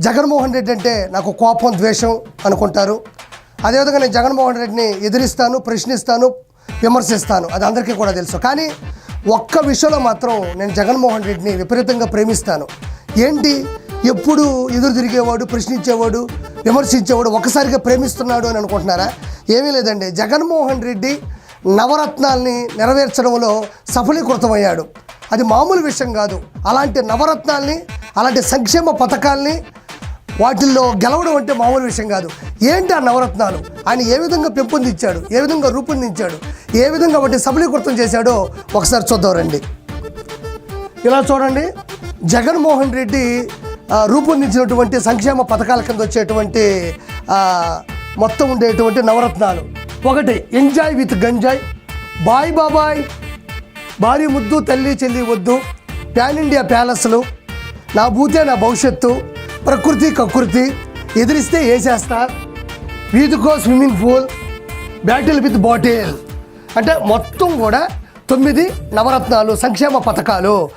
జగన్మోహన్ రెడ్డి అంటే నాకు కోపం ద్వేషం అనుకుంటారు. అదేవిధంగా నేను జగన్మోహన్ రెడ్డిని ఎదిరిస్తాను ప్రశ్నిస్తాను విమర్శిస్తాను. అది అందరికీ కూడా తెలుసు. కానీ ఒక్క విషయంలో మాత్రం నేను జగన్మోహన్ రెడ్డిని విపరీతంగా ప్రేమిస్తాను. ఏంటి? ఎప్పుడు ఎదురు తిరిగేవాడు ప్రశ్నించేవాడు విమర్శించేవాడు ఒక్కసారిగా ప్రేమిస్తున్నాడు అని అనుకుంటున్నారా? ఏమీ లేదండి. జగన్మోహన్ రెడ్డి నవరత్నాల్ని నెరవేర్చడంలో సఫలీకృతమయ్యాడు. అది మామూలు విషయం కాదు. అలాంటి నవరత్నాల్ని అలాంటి సంక్షేమ పథకాల్ని వాటిల్లో గెలవడం అంటే మామూలు విషయం కాదు. ఏంటి ఆ నవరత్నాలు? ఆయన ఏ విధంగా పెంపొందించాడు? ఏ విధంగా రూపొందించాడు? ఏ విధంగా వాటిని సబలీకృతం చేశాడో ఒకసారి చూద్దాం రండి. ఇలా చూడండి. జగన్మోహన్ రెడ్డి రూపొందించినటువంటి సంక్షేమ పథకాల కింద వచ్చేటువంటి మొత్తం ఉండేటువంటి నవరత్నాలు. ఒకటి ఎంజాయ్ విత్ గంజాయ్. బాయ్ బాబాయ్. భారీ ముద్దు తల్లి చెల్లి వద్దు. ప్యాన్ ఇండియా ప్యాలెస్లు. నా భూతే నా భవిష్యత్తు. ప్రకృతి కకృతి ఎదిరిస్తే వేసేస్తా వీధికో swimming pool battle with bottle. అంటే మొత్తం కూడా తొమ్మిది నవరత్నాలు సంక్షేమ పథకాలు.